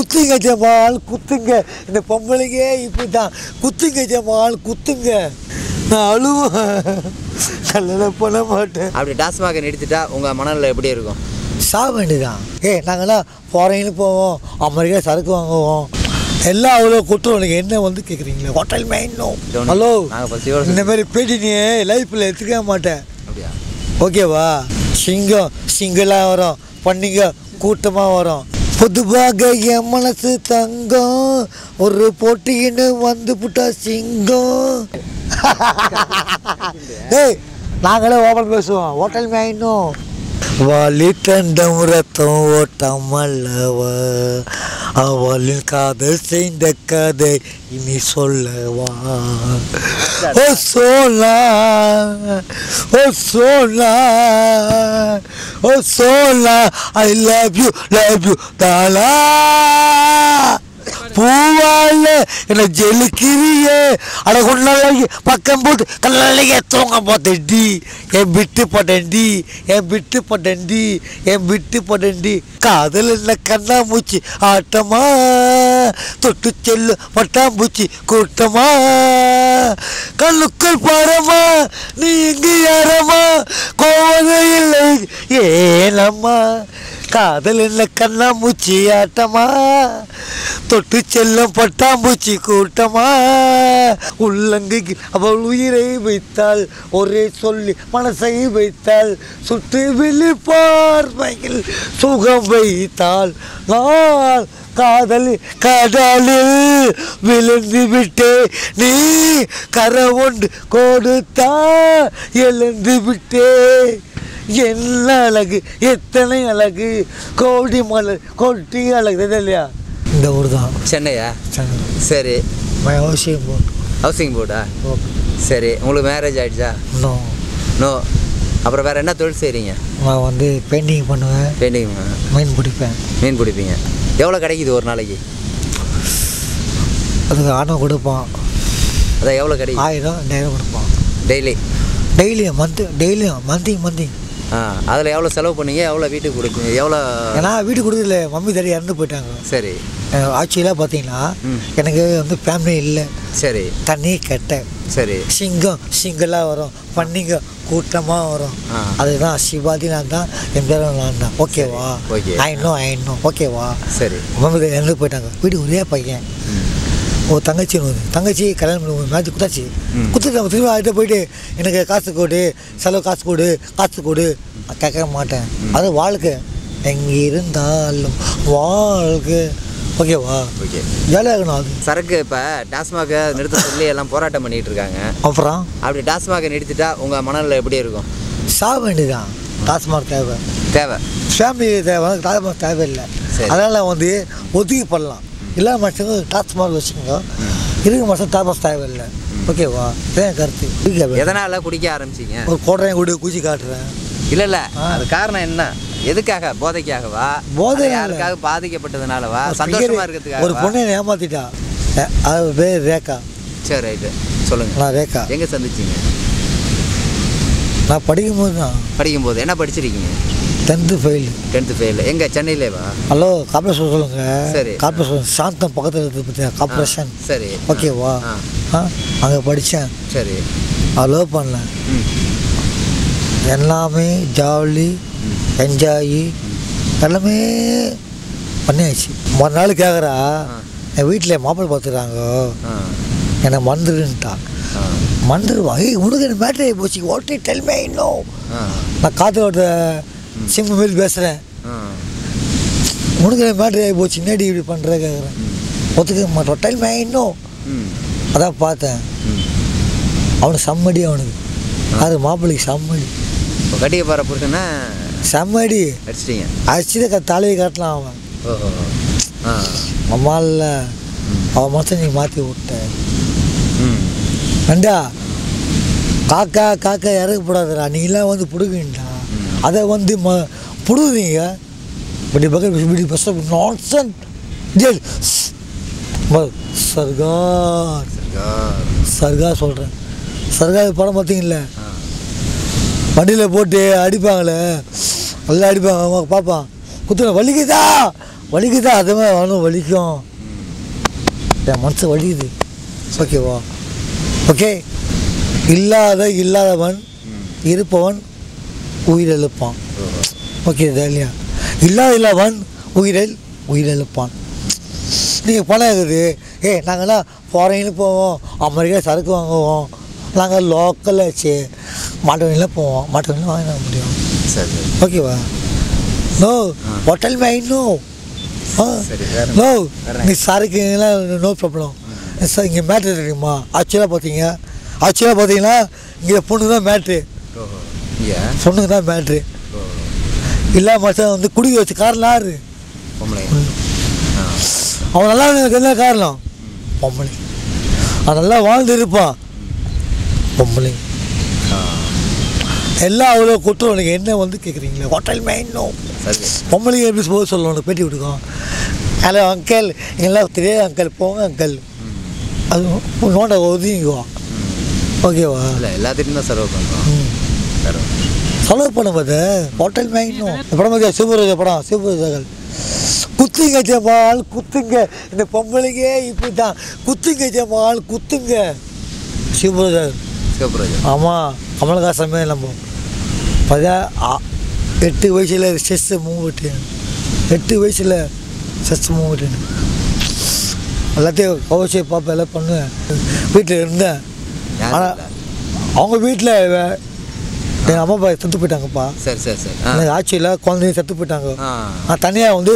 குத்துங்க ஜமால் குத்துங்க. இந்த பொம்பளைங்க இப்படி தான் குத்துங்க ஜமால் குத்துங்க. நான் அழுவேன். கல்யாணம் பண்ண மாட்டேன். அப்படி டாஸ்மாக நிறுத்திட்டா உங்கள் மனநிலை எப்படி இருக்கும்? சாக வேண்டியதான் ஏ நாங்களாம் ஃபாரினுக்கு போவோம். அமெரிக்கா சரக்கு வாங்குவோம். எல்லாம் அவ்வளோ குற்றம். உனக்கு என்ன வந்து கேட்குறீங்களே ஹோட்டல் மெயினும் ஹலோ இந்த மாதிரி பேட்டி நீ லைஃப்பில் எடுத்துக்க மாட்டேன் ஓகேவா சிங்கம் சிங்கிளாக வரும். பண்ணிங்க கூட்டமாக வரும். பொதுவாக என் மனசு தங்கம். ஒரு போட்டின்னு வந்து புட்டா சிங்கம். ஏய் நாங்களே ஓபன் பேசுவோம். ஹோட்டல் மேனும் வாலி தண்டம் ரத்தம் ஓட்டம் அல்லவா? அவளின் காதல் செய்த கதை இனி சொல்லவா ஓ சோலா ஓ சோலா ஓ சோலா I love you love you தாலா பூவால என்ன ஜெலுக்கிறியே அட உன்னால பக்கம் போட்டு கல்லாலேயே தூங்க போட்டேன்டி என் விட்டு போட்டேன்டி என் விட்டு போட்டேன்டி என் விட்டு போட்டேன்டி. காதல் என்ன கண்ணா மூச்சு ஆட்டமா? தொட்டு செல்லு பட்டாம்பூச்சி கூட்டமா? கண்ணுக்குள் பாரமா? நீ இங்கு யாரமா? கோவதே இல்லை. ஏனம்மா? காதல் என்ன கண்ணாமூச்சி ஆட்டமா? தொட்டு செல்லும் பட்டாம்பூச்சி கூட்டமா? உள்ளங்கைக்கு அவள் உயிரை வைத்தாள். ஒரே சொல்லி மனசை வைத்தாள். சுற்றி விழி பார்வையில் சுகம் வைத்தாள். நான் காதலி கடலில் விழுந்து விட்டே நீ கரை ஒன்று கொடுத்தா எழுந்து விட்டே. என்ன அழகு எத்தனை அழகு கோடி மலர் கொட்டி அழகு இல்லையா? இந்த ஊர் தான். சென்னையா? சரி. அவசியம் போட்டு ஹவுசிங் போர்டா சரி. உங்களுக்கு மேரேஜ் ஆயிடுச்சா? இன்னும் நோ அப்புறம் வேறு என்ன தொழில் செய்கிறீங்க நான் வந்து பெயிண்டிங் பண்ணுவேன். பெயிண்டிங் மீன் பிடிப்பேன். மீன் பிடிப்பீங்க. எவ்வளோ கிடைக்குது ஒரு நாளைக்கு? அதுக்கு ஆணம் கொடுப்பான் அதான் எவ்வளோ கிடைக்குது ஆயிரம் ரெண்டாயிரம் கொடுப்பான் டெய்லி? டெய்லியும் மந்த்து டெய்லியும் மந்தி மந்தி. ஆ அதில் எவ்வளோ செலவு பண்ணீங்க? எவ்வளோ வீட்டுக்கு கொடுப்பீங்க? எவ்வளோ ஏன்னா வீட்டுக்கு கொடுக்கல மம்மி தடி இறந்து போயிட்டாங்க. சரி. ஆட்சியில் பார்த்தீங்கன்னா. எனக்கு வந்து ஃபேமிலி இல்லை. சரி. தண்ணி கெட்ட. சரி. சிங்கம் சிங்கலாக வரும். பன்னிங்க கூட்டமாக வரும். அதுதான் சிவாஜி நான் தான் என் நான் தான். ஓகேவா? ஓகே. ஆயிடணும் ஆயிடணும் ஓகேவா? சரி. மம்மி இறந்து போயிட்டாங்க. வீடு ஒரே பையன். ஒரு தங்கச்சி தங்கச்சி கல்யாணம் பண்ணி மேட்ச் குத்தாச்சு. ம். குத்துட்டு நம்ம திரும்ப ஆகிட்ட போயிட்டு எனக்கு காசு கொடு செலவு காசு கொடு காசு கொடு. கேட்க மாட்டேன். அது வாழ்க்கை. எங்கே இருந்தாலும் வாழ்க்கை. ஓகேவா? ஓகே. ஜாலியாக இருக்கணும் அது. சரக்கு இப்போ டாஸ்மாக நிறுத்த சொல்லி எல்லாம் போராட்டம் பண்ணிட்டு இருக்காங்க அப்புறம்? அப்படி டாஸ்மாக நிறுத்திட்டா உங்கள் மனநிலை எப்படி இருக்கும்? சாக வேண்டியதான் டாஸ்மாக் தேவை. தேவை. ஃபேமிலி தேவை. டாஸ்மாக் தேவையில்லை. அதனால் வந்து ஒதுக்கி பண்ணலாம் எல்லா மனுஷங்க டாஸ்மாக் வச்சுக்கோங்க. இருக்க மனுஷன் டாஸ்மாக் தேவையில்லை. ஓகேவா இதான் கருத்து. எதனால் குடிக்க ஆரம்பிச்சீங்க? ஒரு கோட்டையை கூட குச்சி காட்டுறேன். இல்லை இல்லை. அது காரணம் என்ன? எதுக்காக? போதைக்காகவா? போதை. யாருக்காக பாதிக்கப்பட்டதுனாலவா? சந்தோஷமா இருக்கிறதுக்காக ஒரு பொண்ணை ஏமாத்திட்டா. அது பேர் ரேகா. சரி ரைட்டு. சொல்லுங்க. நான் ரேகா. எங்க சந்திச்சீங்க? நான் படிக்கும்போது தான் படிக்கும்போது. என்ன படிச்சிருக்கீங்க? டென்த்து ஃபெயில் டென்த்து ஃபெயில் எங்க? சென்னையிலேவா? ஹலோ கார்பரேஷன் சொல்லுங்க. சரி. கார்பரேஷன் சாந்தம் பக்கத்தில் இருக்குது பார்த்தியா கார்பரேஷன் சரி. ஓகேவா ஆ. அங்கே படித்தேன் சரி. அலோ பண்ணேன் ம். எல்லாமே ஜாலி என்ஜாய் எல்லாமே பண்ணியாச்சு. ஒரு நாள் கேட்குறா என் வீட்டில் மாப்பிள்ளை பார்த்துக்கிறாங்க என்னை மறந்துடுன்ட்டா ஆ. மறந்துடுவா ஏய் உனக்கு மேட்ரு ஆகி போச்சு? ஓட்டே டெல்மே இன்னும் நான் காத்தோட சிம்மு மாரி பேசுகிறேன் உனக்கு மேட்ரு ஆகி போச்சு என்னடி இப்படி பண்ணுற கேட்குறேன் ஒத்துக்க மாட்டோம் டெல்மே இன்னும் அதான் பார்த்தேன். அவனுக்கு செம்மடி அவனுக்கு. அது மாப்பிள்ளைக்கு செம்மடி. இப்போ கட்டிக்க போகிற புருஷனை செம்மடி. அடிச்சிட்டீங்க. அடிச்சுட்டு தலையை காட்டலாம் அவன். ஆ. அம்மாவில் அவன் மட்டும் நீ மாற்றி விட்ட. ம். ஏண்டா காக்கா காக்கா இறக்கப்படாதுடா நீங்களாம் வந்து பிடுவீங்கடா அதை வந்து ம பிடுவீங்க இப்படி இப்படி பஸ் நான்சன் சர்கார். சர்கார். சர்கா சொல்கிறேன் சர்கா படம் பார்த்தீங்களா ஆ. வண்டியில் போட்டு அடிப்பாங்களே. நல்லா அடிப்பாங்க. அவங்க பார்ப்பான் குத்துன வலிக்குதா? வலிக்குதா? அதுவே அவனும் வலிக்கும். என் மனசு வலிக்குது. ஓகேவா? ஓகே. இல்லாத இல்லாதவன் இருப்பவன் உயிரிழப்பான். ஓகே இல்லையா இல்லாத இல்லாதவன் உயிரில் உயிரிழப்பான். நீங்கள் பணம் இருக்குது ஏ நாங்கள்லாம் ஃபாரினில் போவோம் அமெரிக்கா சரக்கு வாங்குவோம். நாங்கள் லோக்கலில் வச்சு மாட்டு வண்டியில் போவோம். மாட்டு வண்டியில் வாங்க முடியும்? சரி ஓகேவா நோ ஹோட்டல் மைன் நோ நீ சரக்குலாம் நோ ப்ராப்ளம் சார் இங்கே மேட்ரு தெரியுமா? ஆக்சுவலாக பார்த்தீங்க ஆக்சுவலாக பார்த்தீங்கன்னா இங்கே பொண்ணு தான் மேட்ரு பொண்ணுங்க தான் மேட்ரு இல்லை மச்சான் வந்து குடிக்க வச்சு பொம்பளை. ஆ. அவன் நல்லா இருந்ததுக்கு என்ன காரணம்? பொம்பளை. அவன் நல்லா வாழ்ந்து இருப்பான் பொம்பளை. எல்லாம் அவ்வளோ குற்றம் உனக்கு என்ன வந்து கேட்குறீங்களா ஹோட்டல் சரி. பொம்பளைங்க எப்படி போக சொல்லணும்? பேட்டி கொடுக்கும் ஹலோ அங்கிள் எல்லாம் தெரியாது அங்கிள் போங்க அங்கிள் அது நோண்ட ஒதுங்கிக்குவோம் ஓகேவா இல்லை எல்லாத்திட்டும் தான் செலவு பண்ணுறோம் செலவு பண்ண பார்த்து ஹோட்டல் இந்த படம் சிவராஜா படம். சிவராஜாக்கள் குத்துங்க ஜமால் குத்துங்க. இந்த பொம்பளைங்க இப்படி தான் குத்துங்க ஜமால் குத்துங்க. சிவராஜா சிவப்புராஜா ஆமாம் கமலஹாசன் நம்ம பதா எட்டு வயசில் செஸ் மூவ்விட்டு எட்டு வயசில் செஸ் மூவ்விட்டு எல்லாத்தையும் கவச்சு பார்ப்பேன் எல்லாம் பண்ணுவேன். வீட்டில் இருந்தேன். ஆனால் அவங்க வீட்டில் எங்கள் அம்மா அப்பா செத்து போயிட்டாங்கப்பா. சரி சரி சரி. எனக்கு ஆட்சியில் குழந்தைங்க செத்து போயிட்டாங்க. நான் தனியாக வந்து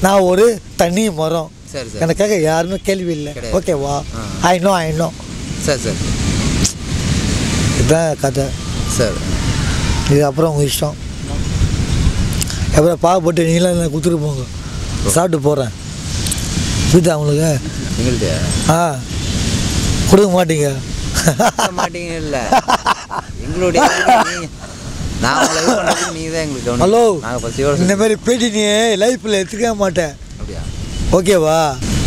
நான் ஒரு தனி மரம். சரி சரி. எனக்காக யாருமே கேள்வி இல்லை. ஓகேவா ஆ. ஐ நோ ஐ நோ சரி சரி. இதுதான் கதை. சரி. இது அப்புறம் உங்கள் இஷ்டம். அப்புறம் பாவப்பட்டு நீங்களாம் என்ன கொடுத்துட்டு போங்க. சாப்பிட்டு போகிறேன் புரியுதா அவங்களுக்கு ஆ. கொடுக்க மாட்டீங்க. மாட்டீங்க இல்லை எங்களுடைய நான் நீ தான் எங்களுக்கு. ஹலோ இந்த மாதிரி பேட்டி நீ லைஃப்பில் எடுத்துக்க மாட்டேன். அப்படியா? ஓகேவா?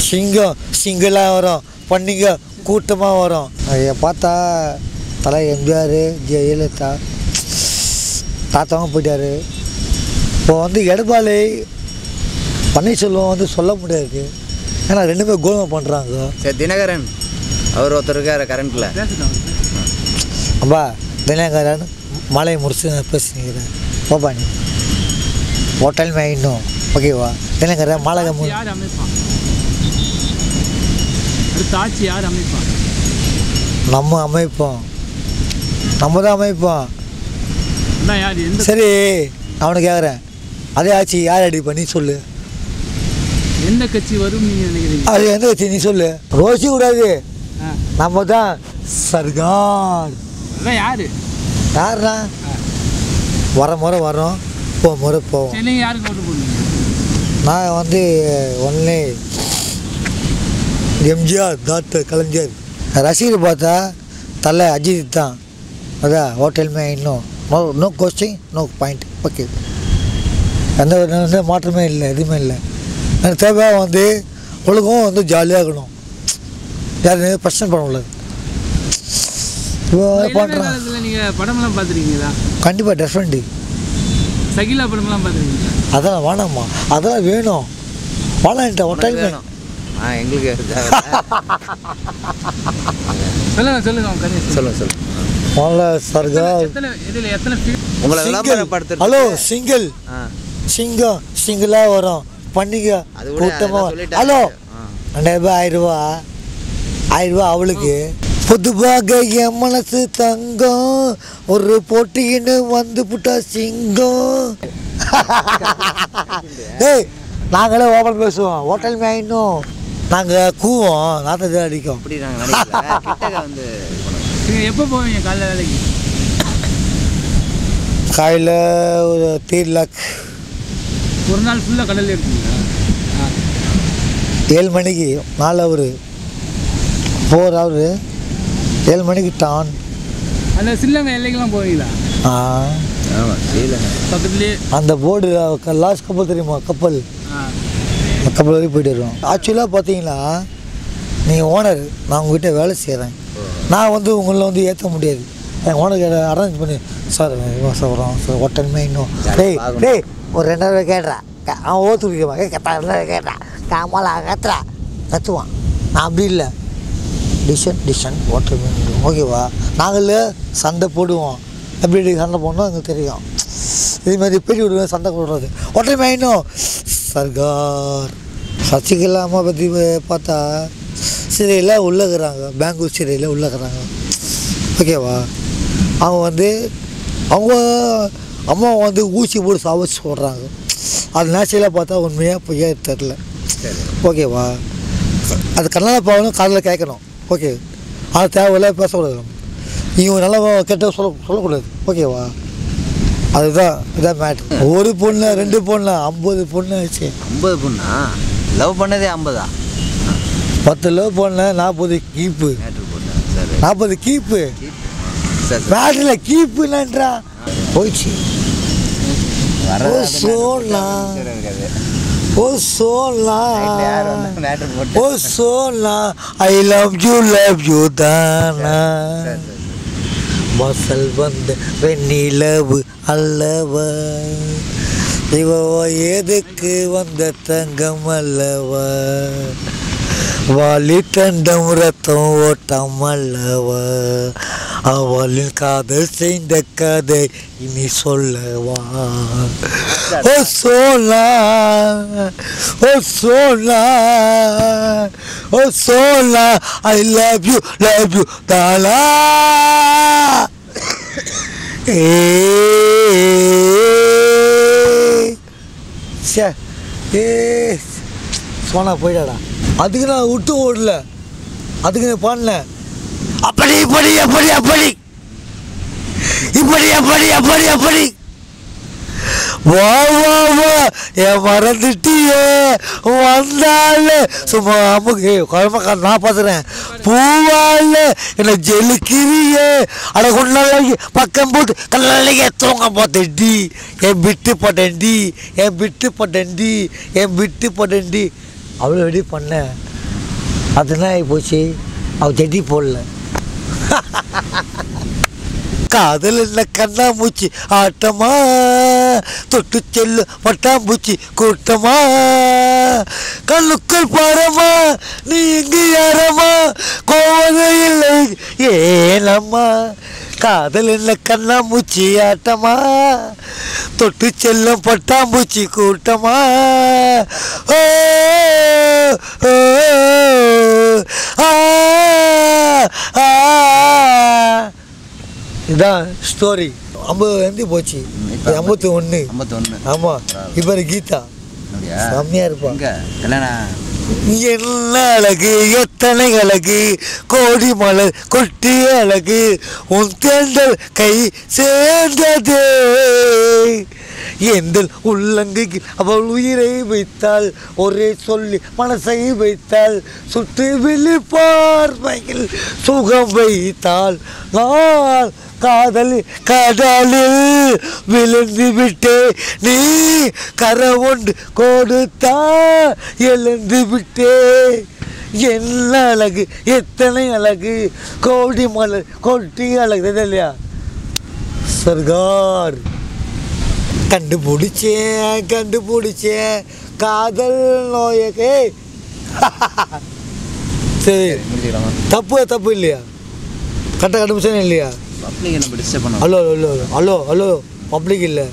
சிங்கம் சிங்கிளாக வரும். பண்ணிங்க கூட்டமாக வரும். ஐயா பார்த்தா தலை எம்ஜிஆர் ஜெயலலிதா தாத்தாவும் போயிட்டாரு. இப்போ வந்து எடப்பாடி பன்னீர்செல்வம் வந்து சொல்ல முடியாது. ஏன்னா ரெண்டுமே கோதுமை பண்ணுறாங்க சரி தினகரன். அவர் ஒருத்தர் இருக்காரு கரண்ட்டில் அப்பா தினகரன் மலையை முடிச்சு நான் பேசினுக்கிறேன் போப்பா நீ. ஹோட்டல் மைனும் ஓகேவா தினகரன் மாலை ஆட்சி யார் அடுத்த ஆட்சி யார் அமைப்பான் நம்ம அமைப்போம். நம்ம தான் அமைப்போம். சரி அவனை கேட்குறேன் அதே ஆச்சு யார் அடி பண்ணி சொல்லு. எந்த கட்சி வரும் நீங்க நினைக்கிறீங்க? அது எந்த வச்சு நீ சொல்லு. ரோசி கூடாது நம்ம தான் சர்கார் யாரு? யாருண்ணா வர முறை வரோம் போ முறை போவோம். நான் வந்து ஒன்லி எம்ஜிஆர் டாக்டர் கலைஞர். ரசிகர் பார்த்தா தலை அஜித் தான். அதான் ஹோட்டல் மே இன்னும். No no ghosting no point okay எந்த மாற்றமே இல்லை எதுவுமே இல்லை. எனக்கு தேவை வந்து உலகம் வந்து ஜாலியாக இருக்கணும் யாரும் பிரச்சனை பண்ண உள்ளது. பண்ணுறான் காலத்துல நீங்க படமெல்லாம் பார்த்துருக்கீங்களா? கண்டிப்பாக டெஃபரெண்ட்டு சகிலா படமெல்லாம் பார்த்துருக்கீங்களா? அதெல்லாம் வேணாம்மா. அதெல்லாம் வேணும். வேணான்ட்ட ஹோட்டல் மே வேணும். ஆ எங்களுக்கு. சொல்லுங்க சொல்லுங்க சொல்லுங்க. சொல்லுங்க உங்களை விளம்பரப்படுத்துறது ஹலோ சிங்கிள் சிங்கம் சிங்கிளாக வரும். பண்ணிக்க. கூட்டமாக. ஹலோ. ரெண்டாயிரம் ரூபாய் ஆயிரம் ரூபா ஆயிரம் ரூபா அவளுக்கு? பொதுவாக என் மனசு தங்கம். ஒரு போட்டின்னு வந்து புட்டா சிங்கம். ஏய் நாங்களே ஓப்பன் பேசுவோம். ஹோட்டல் மேயினும். நாங்கள் கூவோம். நாத்தத்தை அடிக்கும். அப்படி நாங்கள் எப்போ போவீங்க காலைல வேலைக்கு? காலையில் ஒரு த்ரீ லேக் ஒரு நாள் ஃபுல்லாக கடல்ல இருக்கீங்களா. ஏழு மணிக்கு நாலு ஹவரு ஃபோர் ஹவரு ஏழு மணிக்கு டான் அந்த சில்லங்க எல்லைக்கெல்லாம் போவீங்களா? ஆ. பக்கத்துலேயே. அந்த போர்டு லாஸ்ட் கப்பல் தெரியுமா? கப்பல். கப்பல் வரைக்கும் போயிட்டு வருவோம். ஆக்சுவலாக பார்த்தீங்கன்னா நீங்கள் ஓனர் நான் உங்ககிட்ட வேலை செய்கிறேன் நான் வந்து உங்களை வந்து ஏற்ற முடியாது. என் ஓனருக்கு அரேஞ்ச் பண்ணி சார் இவன் சார் ஹோட்டல் இன்னும். டேய். டேய் ஒரு ரெண்டாயிரம் கேட்றா. க- அவன் ஓத்து குடிக்க கத்தா கேட்டா காமலா கத்துறா கத்துவான். நான் அப்படி இல்லை. டிஷன் டிஷன் வாட்டர் ஓகேவா நாங்கள் சண்டை போடுவோம். எப்படி சண்டை போடணும் எங்களுக்கு தெரியும். இது மாதிரி பேட்டி விடுவேன் சண்டை போடுறது. வாட்டர் மைனும் சர்கார் சசிகலா அம்மா பற்றி பார்த்தா சிறையில் உள்ளகிறாங்க பெங்களூர் சிறையில் உள்ளகிறாங்க ஓகேவா அவங்க வந்து அவங்க அம்மா வந்து ஊசி போட்டு சாவச்சு போடுறாங்க. அது நேச்சுரலாக பார்த்தா உண்மையாக பொய்யா தெரில ஓகேவா அது கண்ணால பாவனும் காதில் கேட்கணும். ஓகே. அது தேவையில்ல பேசக்கூடாது. நம்ம. இவங்க நல்லா கெட்ட சொல்ல சொல்லக்கூடாது. ஓகேவா? அதுதான் இதான் மேட்ரு ஒரு பொண்ணு ரெண்டு பொண்ணு? ஐம்பது பொண்ணு ஆச்சு. ஐம்பது பொண்ணா? லவ் பண்ணதே ஐம்பதா? பத்து லவ் பொண்ணு நாற்பது கீப்பு. நாற்பது கீப்பு. மேட்ரில் கீப்புலன்றா போயிடுச்சு ஓ, சோனா. ஓ சோலா I love you love you தானா. வாசல் வந்த வெண்ணிலவு அல்லவா? இவ எதுக்கு வந்த தங்கம் அல்லவா? வாலி தண்டம் ரத்தம் ஓட்டம் அல்லவா? அவளின் காதல் செய்த கதை இனி சொல்லவா? ஓ சோலா ஓ சோலா ஓ சோலா I love you love you தாலா ஏ சே ஏ சோனா போயிடாடா அதுக்கு நான் விட்டு ஓடல. அதுக்கு நான் பாடல அப்படி இப்படி அப்படி அப்படி. எப்படி எப்படி எப்படி? வா வா வா. என் மறந்துட்டியே? வந்தால சும்மா அமுக்கு குழம்பக்க நான் பார்த்துறேன் பூவால என்ன ஜெலுக்கிறியே அட கொண்டாடி பக்கம் போட்டு கல்லாலேயே தூங்க போத்தேன்டி என் விட்டு போட்டேன்டி? என் விட்டு போட்டேன்டி? என் விட்டு போட்டேன்டி? அவ்வளோ ரெடி பண்ணேன். அது ஆகி போச்சு? அவள் செடி போடல. காதல் என்ன கண்ணாமூச்சி ஆட்டமா? தொட்டு செல்லு பட்டாம்பூச்சி கூட்டமா? கண்ணுக்குள் பாரமா? நீ இங்கு யாரமா? கோவதே இல்லை. ஏனம்மா காதல் என்ன கண்ணாமூச்சி ஆட்டமா? தொட்டு செல்லும் பட்டாம்பூச்சி கூட்டமா? ஓ, ஆ, ஆ. இதான் ஸ்டோரி ஐம்பது வந்து போச்சு. ஐம்பத்தி ஒன்று ஐம்பத்தொன்று ஆமாம் இப்போ கீதா. செம்மையாக இருப்பான் எங்க? கல்யாணம் என்ன அழகு? எத்தனை அழகு? கோடி மலர் கொட்டி அழகு. உன் தேர்ந்தல் கை சேர்ந்ததே. எந்தல் உள்ளங்கைக்கு அவள் உயிரை வைத்தாள் ஒரே சொல்லி மனசை வைத்தாள் சுற்றி விழி பார்வையில் சுகம் வைத்தாள் நான் காதல் கடலில் விழுந்து விட்டே நீ கரை ஒன்று கொடுத்தா எழுந்து விட்டே என்ன அழகு எத்தனை அழகு கோடி மலர் கொட்டி அழகு இல்லையா சர்கார் கண்டுபிடிச்சேன் கண்டுபிடிச்சேன் காதல் நோயக்கே சரி. தப்பு தப்பு இல்லையா? கரெக்டாக கண்டுபிடிச்சேன் இல்லையா? Hello hello hello hello public இல்லை.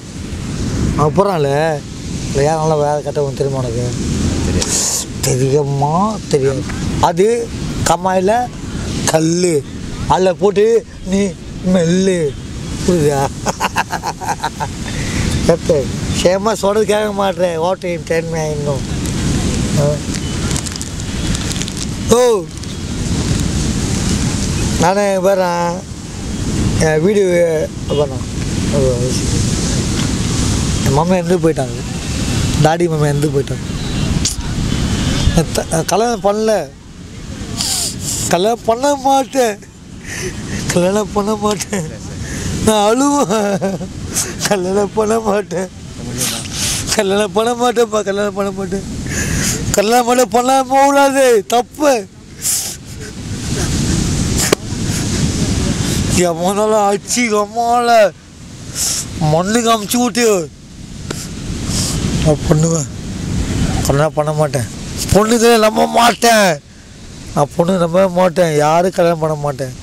அவன் போகிறான்ல இல்லை யார் நல்லா வேறு கட்டவன் தெரியுமா உனக்கு? தெரியுமா? தெரியாது. அது கம்மாயில் கல் அதில் போட்டு நீ மெல்லு. புரியுதா? கத்து. சேமா சொல்கிறது கேட்க மாட்டேன் ஓட்டையும் டென்மே இன்னும். ஓ. நானே வரேன் என் வீடு பண்ணேன் என் மாமா இருந்து போயிட்டாங்க டாடி மாமா இருந்து போயிட்டாங்க கல்யாணம் பண்ணல. கல்யாணம் பண்ண மாட்டேன். கல்யாணம் பண்ண மாட்டேன். நான் அழுவேன். கல்யாணம் பண்ண மாட்டேன். கல்யாணம் பண்ண மாட்டேன்ப்பா கல்யாணம் பண்ண மாட்டேன். கல்யாணம் பண்ண பண்ண கூடாது தப்பு. எவனால அச்சு எம்மால மண்ணுக்கு அமுச்சு விட்டு. நான் பண்ணுவேன் கல்யாணம் பண்ண மாட்டேன். பொண்ணுக்கு நம்ப மாட்டேன். நான் பொண்ணு நம்ப மாட்டேன். யாரும் கல்யாணம் பண்ண மாட்டேன்.